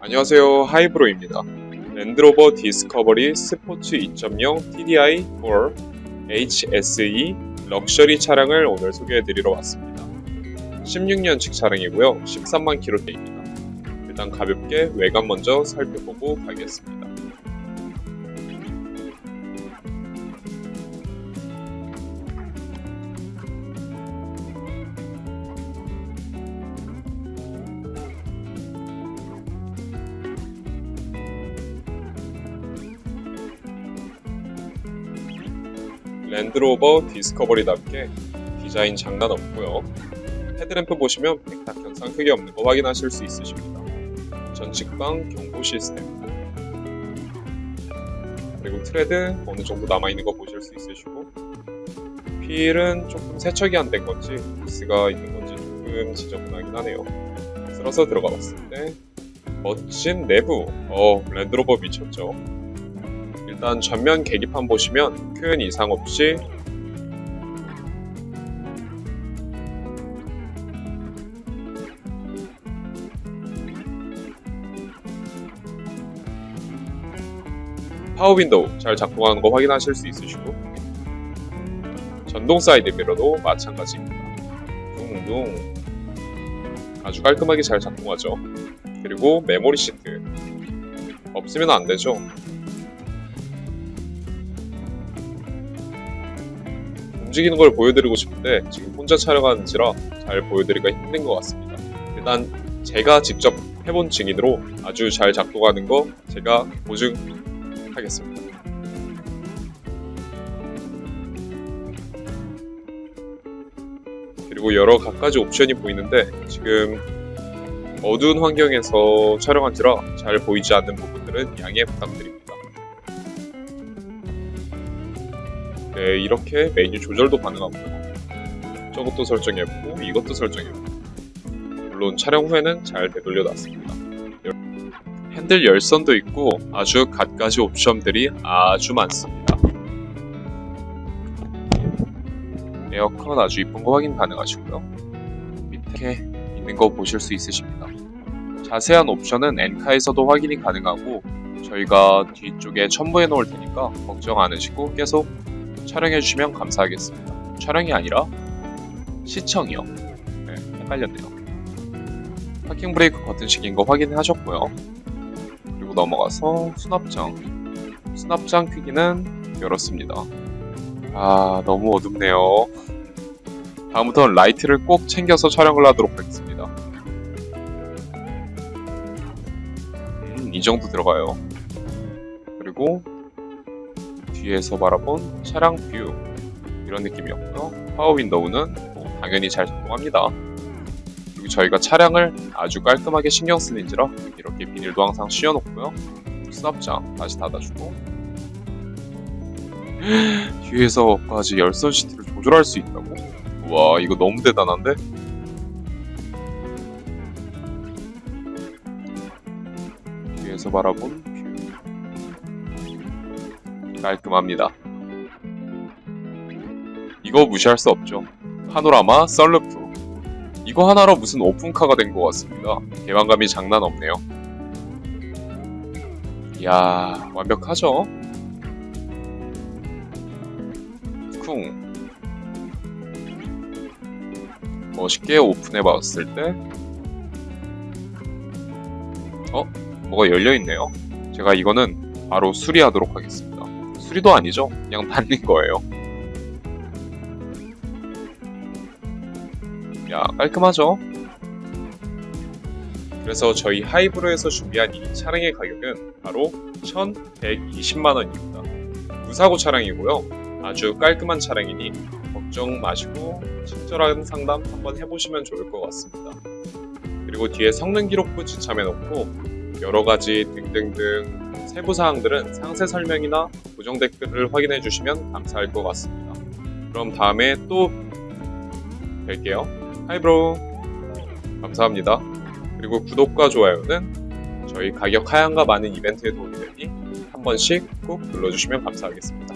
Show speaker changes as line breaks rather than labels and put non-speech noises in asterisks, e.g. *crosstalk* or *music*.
안녕하세요. 하이브로입니다. 랜드로버 디스커버리 스포츠 2.0 TDI4 HSE 럭셔리 차량을 오늘 소개해드리러 왔습니다. 16년식 차량이고요. 13만 킬로대입니다. 일단 가볍게 외관 먼저 살펴보고 가겠습니다 랜드로버 디스커버리답게 디자인 장난 없고요. 헤드램프 보시면 백탁 현상 크게 없는 거 확인하실 수 있으십니다. 전직방 경보 시스템 그리고 트레드 어느 정도 남아있는 거 보실 수 있으시고 휠은 조금 세척이 안 된 건지 기스가 있는 건지 조금 지저분하긴 하네요. 쓸어서 들어가 봤을 때 멋진 내부 어 랜드로버 미쳤죠. 일단 전면 계기판 보시면 큰 이상 없이 파워 윈도우 잘 작동하는 거 확인하실 수 있으시고 전동 사이드 미러도 마찬가지입니다. 둥둥 아주 깔끔하게 잘 작동하죠. 그리고 메모리 시트 없으면 안 되죠. 움직이는 걸 보여드리고 싶은데 지금 혼자 촬영하는지라 잘 보여드리기가 힘든 것 같습니다. 일단 제가 직접 해본 증인으로 아주 잘 작동하는 거 제가 보증하겠습니다. 그리고 여러 갖가지 옵션이 보이는데 지금 어두운 환경에서 촬영한지라 잘 보이지 않는 부분들은 양해 부탁드립니다. 네, 이렇게 메뉴 조절도 가능하고요. 저것도 설정해보고 이것도 설정해보고 물론 촬영 후에는 잘 되돌려 놨습니다. 핸들 열선도 있고 아주 갖가지 옵션들이 아주 많습니다. 에어컨 아주 이쁜 거 확인 가능하시고요. 밑에 있는 거 보실 수 있으십니다. 자세한 옵션은 엔카에서도 확인이 가능하고 저희가 뒤쪽에 첨부해 놓을 테니까 걱정 안 하시고 계속 촬영해 주시면 감사하겠습니다. 촬영이 아니라 시청이요. 네, 헷갈렸네요. 파킹 브레이크 버튼식인 거 확인하셨고요. 그리고 넘어가서 수납장. 수납장 크기는 열었습니다. 아, 너무 어둡네요. 다음부터는 라이트를 꼭 챙겨서 촬영을 하도록 하겠습니다. 음, 이 정도 들어가요. 그리고 뒤에서 바라본 차량 뷰 이런 느낌이었고요. 파워 윈도우는 뭐 당연히 잘 작동합니다. 그리고 저희가 차량을 아주 깔끔하게 신경 쓰는지라 이렇게 비닐도 항상 씌워놓고요. 수납장 다시 닫아주고 *laughs* 뒤에서까지 열선 시트를 조절할 수 있다고? 와 이거 너무 대단한데? 뒤에서 바라본 뷰 깔끔합니다. 이거 무시할 수 없죠. 파노라마 썰루프. 이거 하나로 무슨 오픈카가 된 것 같습니다. 개방감이 장난 없네요. 이야, 완벽하죠? 쿵. 멋있게 오픈해 봤을 때, 어? 뭐가 열려있네요. 제가 이거는 바로 수리하도록 하겠습니다. 수리도 아니죠. 그냥 닫는 거예요. 야, 깔끔하죠? 그래서 저희 하이브로에서 준비한 이 차량의 가격은 바로 1120만원입니다. 무사고 차량이고요. 아주 깔끔한 차량이니 걱정 마시고 친절한 상담 한번 해보시면 좋을 것 같습니다. 그리고 뒤에 성능 기록부 지참해놓고 여러 가지 등등등 세부 사항들은 상세 설명이나 고정 댓글을 확인해 주시면 감사할 것 같습니다. 그럼 다음에 또 뵐게요. 하이브로 감사합니다. 그리고 구독과 좋아요는 저희 가격 하향과 많은 이벤트에 도움이 되니 한 번씩 꼭 눌러주시면 감사하겠습니다.